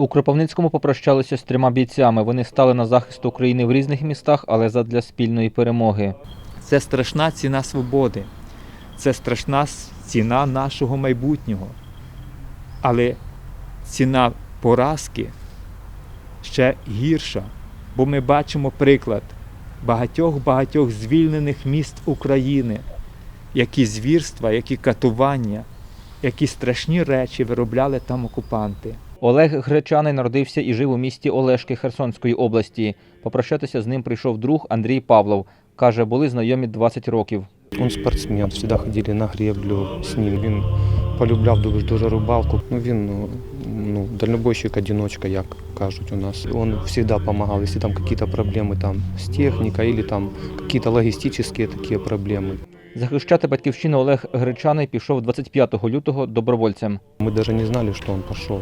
У Кропивницькому попрощалися з трьома бійцями. Вони стали на захист України в різних містах, але задля спільної перемоги. Це страшна ціна свободи, це страшна ціна нашого майбутнього. Але ціна поразки ще гірша, бо ми бачимо приклад багатьох-багатьох звільнених міст України, які звірства, які катування, які страшні речі виробляли там окупанти. Олег Гречаний народився і жив у місті Олешки Херсонської області. Попрощатися з ним прийшов друг Андрій Павлов. Каже, були знайомі 20 років. Он спортсмен, всегда ходили на греблю з ним. Він полюбляв дуже, дуже рибалку. Ну, він ну, ну, дальнобойщик одиночка, як кажуть у нас. Він завжди допомагав, якщо там якісь проблеми там, з технікою, або там якісь логістичні такі проблеми. Захищати батьківщину Олег Гречаний пішов 25 лютого добровольцем. Мы даже не знали, что он пошел.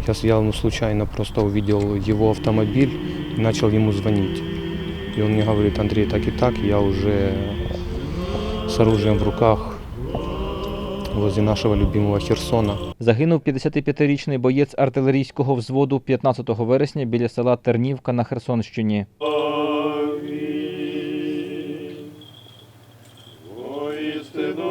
Сейчас я ну, случайно просто увидел его автомобиль и начал ему звонить. И он мне говорит, Андрей, так и так, я уже с оружием в руках возле нашего любимого Херсона. Загинув 55-річний боєць артилерійського взводу 15 вересня біля села Тернівка на Херсонщині.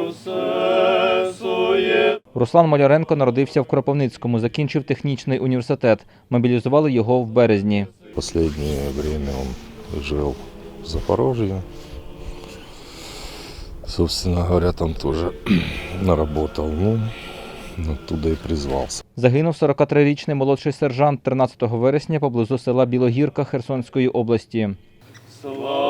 Все своє. Руслан Маляренко народився в Кропивницькому, закінчив технічний університет. Мобілізували його в березні. Последнее время он жил в Запорожье. Собственно говоря, там тоже наработал. Ну, оттуда и призвался. Загинув 43-річний молодший сержант 13 вересня поблизу села Білогірка Херсонської області. Слава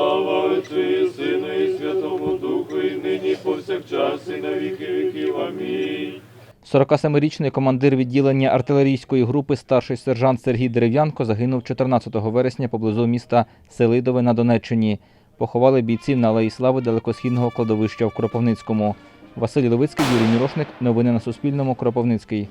47-річний командир відділення артилерійської групи старший сержант Сергій Дерев'янко загинув 14 вересня поблизу міста Селидове на Донеччині. Поховали бійців на Алеї Слави далекосхідного кладовища в Кропивницькому. Василь Левицький, Юрій Мірошник. Новини на Суспільному. Кропивницький.